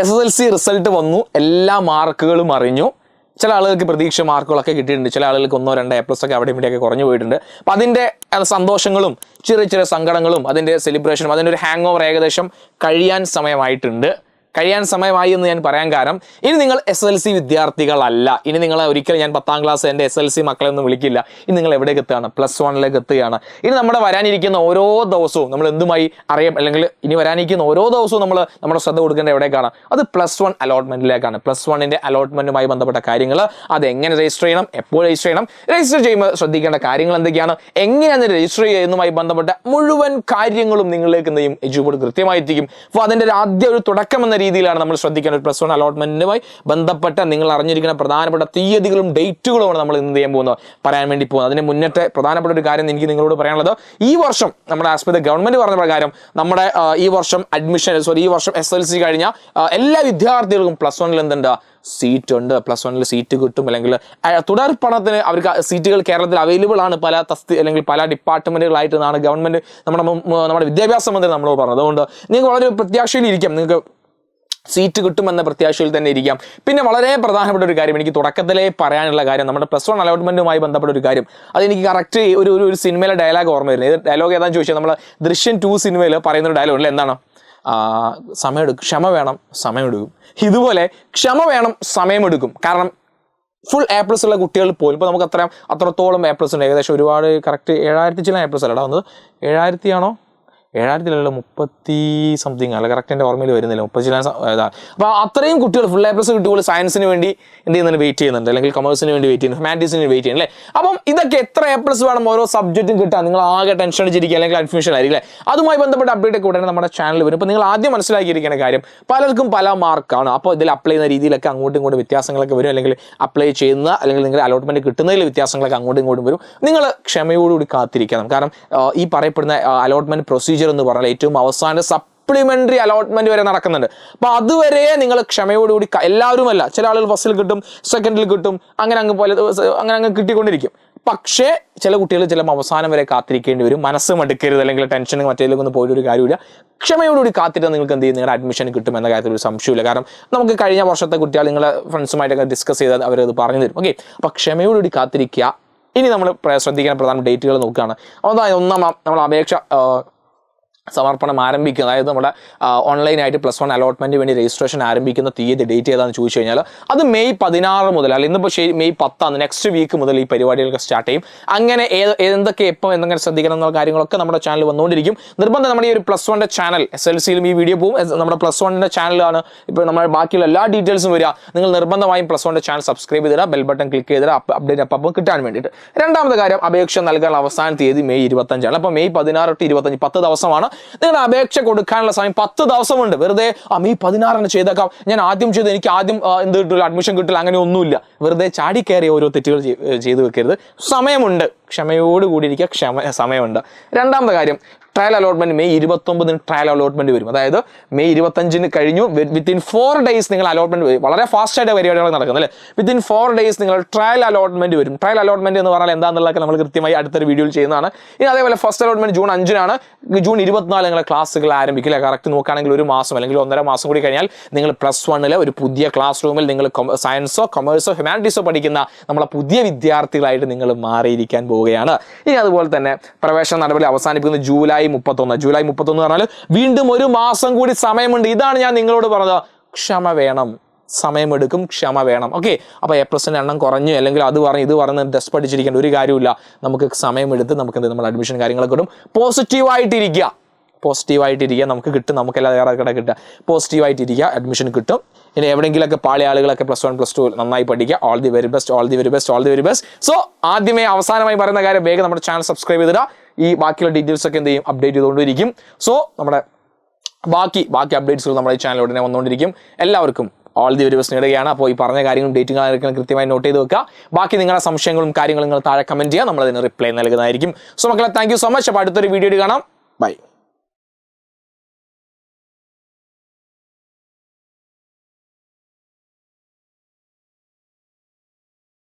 S S L C result വന്നു. എല്ലാ മാർക്കുകളും അറിഞ്ഞു. ചില ആളുകൾക്ക് പ്രതീക്ഷ മാർക്കുകളൊക്കെ കിട്ടിയിട്ടുണ്ട്. ചില ആളുകൾക്ക് ഒന്നോ രണ്ടോ എ പ്ലസ് ഒക്കെ അവിടെ ഇവിടെയൊക്കെ കുറഞ്ഞു പോയിട്ടുണ്ട്. അപ്പം അതിന്റെ സന്തോഷങ്ങളും ചെറിയ ചെറിയ സങ്കടങ്ങളും അതിന്റെ സെലിബ്രേഷനും അതിന്റെ ഒരു ഹാങ് ഓവർ ഏകദേശം കഴിയാൻ സമയമായിട്ടുണ്ട്. കഴിയാൻ സമയമായി എന്ന് ഞാൻ പറയാൻ കാരണം ഇനി നിങ്ങൾ എസ് എൽ സി വിദ്യാർത്ഥികളല്ല. ഇനി നിങ്ങളെ ഒരിക്കലും ഞാൻ പത്താം ക്ലാസ് എന്റെ എസ് എൽ സി മക്കളെ ഒന്നും വിളിക്കില്ല. ഇനി നിങ്ങൾ എവിടേക്ക് എത്തുകയാണ്? പ്ലസ് വണ്ണിലേക്ക് എത്തുകയാണ്. ഇനി നമ്മുടെ വരാനിരിക്കുന്ന ഓരോ ദിവസവും നമ്മൾ എന്തുമായി അറിയാം? അല്ലെങ്കിൽ ഇനി വരാനിരിക്കുന്ന ഓരോ ദിവസവും നമ്മൾ നമ്മുടെ ശ്രദ്ധ കൊടുക്കേണ്ട എവിടേക്കാണ്? അത് പ്ലസ് വൺ അലോട്ട്മെന്റിലേക്കാണ് പ്ലസ് വണ്ണിന്റെ അലോട്ട്മെന്റുമായി ബന്ധപ്പെട്ട കാര്യങ്ങൾ. അത് എങ്ങനെ രജിസ്റ്റർ ചെയ്യണം? എപ്പോൾ രജിസ്റ്റർ ചെയ്യണം? രജിസ്റ്റർ ചെയ്യുമ്പോൾ ശ്രദ്ധിക്കേണ്ട കാര്യങ്ങൾ എന്തൊക്കെയാണ്? എങ്ങനെയാണ് രജിസ്റ്റർ ചെയ്യുന്നതുമായി ബന്ധപ്പെട്ട മുഴുവൻ കാര്യങ്ങളും നിങ്ങളിലേക്ക് എന്ത് ചെയ്യും? എജുബോർഡ് കൃത്യമായി എത്തിക്കും അപ്പോൾ അതിന്റെ ഒരു ആദ്യ ഒരു തുടക്കം എന്ന രീതിയിലാണ് നമ്മൾ ശ്രദ്ധിക്കേണ്ട ഒരു പ്ലസ് വൺ അലോട്ട്മെന്റുമായി ബന്ധപ്പെട്ട നിങ്ങൾ അറിഞ്ഞിരിക്കുന്ന പ്രധാനപ്പെട്ട തീയതികളും ഡേറ്റുകളുമാണ് നമ്മൾ എന്ത് ചെയ്യാൻ പോകുന്നത്? പറയാൻ വേണ്ടി പോകുന്നത്. അതിന് മുന്നത്തെ പ്രധാനപ്പെട്ട ഒരു കാര്യം എനിക്ക് നിങ്ങളോട് പറയാനുള്ളത്. ഈ വർഷം നമ്മുടെ ആസ്പത്രി ഗവൺമെന്റ് പറഞ്ഞ പ്രകാരം നമ്മുടെ ഈ വർഷം അഡ്മിഷൻ സോറി ഈ വർഷം എസ് എൽ സി കഴിഞ്ഞ എല്ലാ വിദ്യാർത്ഥികൾക്കും പ്ലസ് വണ്ണിൽ എന്തുണ്ട്? സീറ്റ് ഉണ്ട്. പ്ലസ് വണ്ണിൽ സീറ്റ് കിട്ടും. അല്ലെങ്കിൽ തുടർ പഠനത്തിന് അവർക്ക് സീറ്റുകൾ കേരളത്തിൽ അവൈലബിൾ ആണ്. പല തസ്തി അല്ലെങ്കിൽ പല ഡിപ്പാർട്ട്മെന്റുകളായിട്ട് എന്നാണ് ഗവൺമെന്റ് നമ്മുടെ നമ്മുടെ വിദ്യാഭ്യാസ മന്ത്രി നമ്മളോട് പറഞ്ഞത്. അതുകൊണ്ട് നിങ്ങൾക്ക് വളരെ പ്രത്യാശയിൽ ഇരിക്കാം. നിങ്ങൾക്ക് സീറ്റ് കിട്ടുമെന്ന പ്രത്യാശയിൽ തന്നെ ഇരിക്കാം. പിന്നെ വളരെ പ്രധാനപ്പെട്ട ഒരു കാര്യം എനിക്ക് തുടക്കത്തിലേ പറയാനുള്ള കാര്യം നമ്മുടെ പ്ലസ് വൺ അലോട്ട്മെന്റുമായി ബന്ധപ്പെട്ട ഒരു കാര്യം. അതെനിക്ക് കറക്റ്റ് ഒരു ഒരു ഒരു സിനിമയിലെ ഡയലോഗ് ഓർമ്മ വരുന്നത്. ഏത് ഡയലോഗ് ഏതാണെന്ന് ചോദിച്ചാൽ നമ്മൾ ദൃശ്യം ടു സിനിമയിൽ പറയുന്ന ഒരു ഡയലോഗ് അല്ലേ എന്താണ് സമയമെടുക്കും ക്ഷമ വേണം സമയമെടുക്കും. ഇതുപോലെ ക്ഷമ വേണം സമയമെടുക്കും. കാരണം ഫുൾ എ പ്ലസ് ഉള്ള കുട്ടികൾ പോലും ഇപ്പോൾ നമുക്ക് അത്രയും അത്രത്തോളം എ പ്ലസ് ഉണ്ട്. ഏകദേശം ഒരുപാട് കറക്റ്റ് ഏഴായിരത്തി ചില എ പ്ലസ് അല്ലടാ വന്നത്. ഏഴായിരത്തി ആണോ? ഏഴായിരത്തിലല്ലോ മുപ്പത്തി സംതിങ് അല്ല കറക്റ്റ് എന്റെ ഓർമ്മയിൽ വരുന്നില്ല. മുപ്പത്തി ചില അപ്പോൾ അത്രയും കുട്ടികൾ ഫുൾ എ പ്ലസ് കുട്ടികൾ സയൻസിന് വേണ്ടി എന്ത് ചെയ്യുന്നുണ്ട്? വെയിറ്റ് ചെയ്യുന്നുണ്ട്. അല്ലെങ്കിൽ കൊമേഴ്സിന് വേണ്ടി വെയിറ്റ് ചെയ്യുന്നു ഹ്യൂമാനിറ്റീസിന് വെയിറ്റ് ചെയ്യുന്നു അല്ലേ? അപ്പം ഇതൊക്കെ എത്ര എ പ്ലസ് വേണം ഓരോ സബ്ജക്റ്റും കിട്ടാൻ? നിങ്ങൾ ആകെ ടെൻഷൻ അടിച്ചിരിക്കുക അല്ലെങ്കിൽ അഡ്മിഷൻ ആയിരിക്കും അല്ലേ? അതുമായി ബന്ധപ്പെട്ട അപ്ഡേറ്റ് ഉടനെ നമ്മുടെ ചാനൽ വരും. അപ്പോൾ നിങ്ങൾ ആദ്യം മനസ്സിലാക്കിയിരിക്കുന്ന കാര്യം പലർക്കും പല മാർക്കാണ് അപ്പോൾ ഇതിൽ അപ്ലൈ ചെയ്യുന്ന രീതിയിലൊക്കെ അങ്ങോട്ടും ഇങ്ങോട്ടും വ്യത്യാസങ്ങളൊക്കെ വരും. അല്ലെങ്കിൽ അപ്ലൈ ചെയ്യുന്ന അല്ലെങ്കിൽ നിങ്ങൾ അലോട്ട്മെന്റ് കിട്ടുന്നതിൽ വ്യത്യാസങ്ങളൊക്കെ അങ്ങോട്ടും ഇങ്ങോട്ടും വരും. നിങ്ങൾ ക്ഷമയോടുകൂടി കാത്തിരിക്കണം. കാരണം ഈ പറയപ്പെടുന്ന അലോട്ട്മെന്റ് പ്രൊസീജിയർ എന്ന് പറഞ്ഞാൽ ഏറ്റവും അവസാന സപ്ലിമെന്ററി അലോട്ട്മെന്റ് വരെ നടക്കുന്നുണ്ട്. അപ്പൊ അതുവരെ നിങ്ങൾ ക്ഷമയോടുകൂടി എല്ലാവരും എല്ലാവരുമല്ല ചില ആളുകൾ ഫസ്റ്റിൽ കിട്ടും സെക്കൻഡിൽ കിട്ടും അങ്ങനെ അങ്ങ് പോലെ അങ്ങനെ അങ്ങ് കിട്ടിക്കൊണ്ടിരിക്കും. പക്ഷേ ചില കുട്ടികൾ ചിലപ്പോൾ അവസാനം വരെ കാത്തിരിക്കേണ്ടി വരും. മനസ്സ് മടുക്കരുത് അല്ലെങ്കിൽ ടെൻഷനും മറ്റേതിലേക്ക് ഒന്നും പോയിട്ട് ഒരു കാര്യമില്ല ക്ഷമയോടുകൂടി കാത്തിരുന്ന് നിങ്ങൾക്ക് എന്ത് ചെയ്യും? നിങ്ങളുടെ അഡ്മിഷൻ കിട്ടും എന്ന കാര്യത്തിൽ ഒരു സംശയമില്ല കാരണം നമുക്ക് കഴിഞ്ഞ വർഷത്തെ കുട്ടികൾ നിങ്ങളെ ഫ്രണ്ട്സുമായിട്ടൊക്കെ ഡിസ്കസ് ചെയ്താൽ അവരത് പറഞ്ഞു തരും. ഓക്കെ അപ്പോൾ ക്ഷമയോടുകൂടി കാത്തിരിക്കുക. ഇനി നമ്മൾ ശ്രദ്ധിക്കുന്ന പ്രധാന ഡേറ്റുകൾ നോക്കുകയാണ്. അതായത് ഒന്നാം നമ്മൾ അപേക്ഷ സമർപ്പണം ആരംഭിക്കുക. അതായത് നമ്മുടെ ഓൺലൈനായിട്ട് പ്ലസ് വൺ അലോട്ട്മെന്റ് വേണ്ടി രജിസ്ട്രേഷൻ ആരംഭിക്കുന്ന തീയതി ഡേറ്റ് ഏതാണെന്ന് ചോദിച്ചു കഴിഞ്ഞാൽ അത് മെയ് പതിനാറ് മുതൽ അല്ലെങ്കിൽ ഇന്നിപ്പോൾ മെയ് പത്താം നെക്സ്റ്റ് വീക്ക് മുതൽ ഈ പരിപാടികൾക്ക് സ്റ്റാർട്ട് ചെയ്യും. അങ്ങനെ എന്തൊക്കെ എപ്പോൾ എന്തെങ്കിലും ശ്രദ്ധിക്കണം എന്നുള്ള കാര്യങ്ങളൊക്കെ നമ്മുടെ ചാനൽ വന്നുകൊണ്ടിരിക്കും. നിർബന്ധം നമ്മുടെ ഈ ഒരു പ്ലസ് വണ്ണിന്റെ ചാനൽ എസ് എൽ സിയിലും ഈ വീഡിയോ പോവും. നമ്മുടെ പ്ലസ് വണ്ണിന്റെ ചാനലാണ് ഇപ്പോൾ നമ്മുടെ ബാക്കിയുള്ള എല്ലാ ഡീറ്റെയിൽസും വരിക. നിങ്ങൾ നിർബന്ധമായും പ്ലസ് വണ്ണിന്റെ ചാനൽ സബ്സ്ക്രൈബ് ചെയ്തിടുക ബെൽ ബട്ടൺ ക്ലിക്ക് ചെയ്തിടുക അപ്ഡേറ്റ് അപ്പം കിട്ടാൻ വേണ്ടിയിട്ട്. രണ്ടാമത്തെ കാര്യം അപേക്ഷ നൽകാനുള്ള അവസാന തീയതി മെയ് ഇരുപത്തഞ്ചാണ്. അപ്പോൾ മെയ് പതിനാറ് ഇരുപത്തഞ്ച് പത്ത് ദിവസമാണ് നിങ്ങളുടെ അപേക്ഷ കൊടുക്കാനുള്ള സമയം പത്ത് ദിവസമുണ്ട്. വെറുതെ ആ മെയ് പതിനാറിന് ചെയ്തേക്കാം. ഞാൻ ആദ്യം ചെയ്ത് എനിക്ക് ആദ്യം എന്ത് കിട്ടില്ല അഡ്മിഷൻ കിട്ടില്ല അങ്ങനെ ഒന്നുമില്ല. വെറുതെ ചാടി കയറി ഓരോ തെറ്റുകൾ ചെയ്- ചെയ്തു വെക്കരുത്. സമയമുണ്ട്. ക്ഷമയോട് കൂടിയിരിക്കുക ക്ഷമ സമയമുണ്ട്. രണ്ടാമത്തെ കാര്യം ട്രയൽ അലോട്ട്മെന്റ് മെയ് ഇരുപത്തൊമ്പതിന് ട്രയൽ അലോട്ട്മെന്റ് വരും. അതായത് മെയ് ഇരുപത്തഞ്ചിന് കഴിഞ്ഞു. വിത്തിൻ ഫോർ ഡേയ്സ് നിങ്ങൾ അലോട്ട്മെന്റ് വളരെ ഫാസ്റ്റ് ആയിട്ട് പരിപാടികൾ നടക്കുന്നത് അല്ലേ? വിത്തിൻ ഫോർ ഡേയ്സ് നിങ്ങൾ ട്രയൽ അലോട്ട്മെന്റ് വരും. ട്രയൽ അലോട്ട്മെന്റ് എന്ന് പറഞ്ഞാൽ എന്താണെന്നുള്ളതൊക്കെ നമ്മൾ കൃത്യമായി അടുത്തൊരു വീഡിയോയിൽ ചെയ്യുന്നതാണ്. ഇനി അതേപോലെ ഫസ്റ്റ് അലോട്ട്മെന്റ് ജൂൺ അഞ്ചിനാണ്. ജൂൺ ഇരുപത്തിനാല് നിങ്ങളെ ക്ലാസ്സുകൾ ആരംഭിക്കില്ല കറക്റ്റ് നോക്കുകയാണെങ്കിൽ ഒരു മാസം അല്ലെങ്കിൽ ഒന്നര മാസം കൂടി കഴിഞ്ഞാൽ നിങ്ങൾ പ്ലസ് വണ്ണിലെ ഒരു പുതിയ ക്ലാസ് റൂമിൽ നിങ്ങൾ സയൻസോ കൊമേഴ്സോ ഹ്യൂമാനിറ്റീസോ പഠിക്കുന്ന നമ്മളെ പുതിയ വിദ്യാർത്ഥികളായിട്ട് നിങ്ങൾ മാറിയിരിക്കാൻ പോവുകയാണ്. ഇനി അതുപോലെ തന്നെ പ്രവേശന നടപടി അവസാനിപ്പിക്കുന്ന ജൂലൈ മുപ്പത്തൊന്ന് ജൂലൈ മുപ്പത്തൊന്ന് പറഞ്ഞാൽ വീണ്ടും ഒരു മാസം കൂടി സമയമുണ്ട്. ഇതാണ് ഞാൻ നിങ്ങളോട് പറഞ്ഞത്. ക്ഷമ വേണം. സമയമെടുക്കും ക്ഷമ വേണം. ഓക്കെ അപ്പോൾ എ പ്ലസിന്റെ എണ്ണം കുറഞ്ഞു അല്ലെങ്കിൽ അത് പറഞ്ഞ് ഇത് പറഞ്ഞ് ഡെസ് പഠിച്ചിരിക്കേണ്ട ഒരു കാര്യമില്ല നമുക്ക് സമയമെടുത്ത് നമുക്ക് എന്ത് നമ്മൾ അഡ്മിഷൻ കാര്യങ്ങളൊക്കെ കിട്ടും പോസിറ്റീവായിട്ടിരിക്കുക പോസിറ്റീവായിട്ടിരിക്കുക നമുക്ക് കിട്ടും. നമുക്ക് എല്ലാ കട കിട്ടുക. പോസിറ്റീവായിട്ടിരിക്കുക അഡ്മിഷൻ കിട്ടും. ഇനി എവിടെയെങ്കിലൊക്കെ പാളി ആളുകളൊക്കെ പ്ലസ് വൺ പ്ലസ് ടു നന്നായി പഠിക്കുക. All the very best all the very best all the very best so ആദ്യമേ അവസാനമായി പറയുന്ന കാര്യം വേഗം നമ്മുടെ ചാനൽ സബ്സ്ക്രൈബ് ചെയ്തിടുക. ഈ ബാക്കിയുള്ള ഡീറ്റെയിൽസ് ഒക്കെ എന്ത് ചെയ്യും? അപ്ഡേറ്റ് ചെയ്തുകൊണ്ടിരിക്കും. സോ നമ്മുടെ ബാക്കി ബാക്കി അപ്ഡേറ്റ്സുകൾ നമ്മുടെ ഈ ചാനൽ ഉടനെ വന്നുകൊണ്ടിരിക്കും. എല്ലാവർക്കും ഓൾ ദി വെരി ബെസ്റ്റ് നേടുകയാണ്. അപ്പോൾ ഈ പറഞ്ഞ കാര്യങ്ങളും ഡേറ്റും കാര്യങ്ങളും കൃത്യമായി നോട്ട് ചെയ്ത് വെക്കുക. ബാക്കി നിങ്ങളുടെ സംശയങ്ങളും കാര്യങ്ങളും നിങ്ങൾ താഴെ കമന്റ് ചെയ്യുക. നമ്മൾ അതിന് റിപ്ലൈ നൽകുന്നതായിരിക്കും. സോ മക്കളെ താങ്ക് സോ മച്ച് അപ്പോൾ അടുത്തൊരു വീഡിയോ കാണാം. ബൈ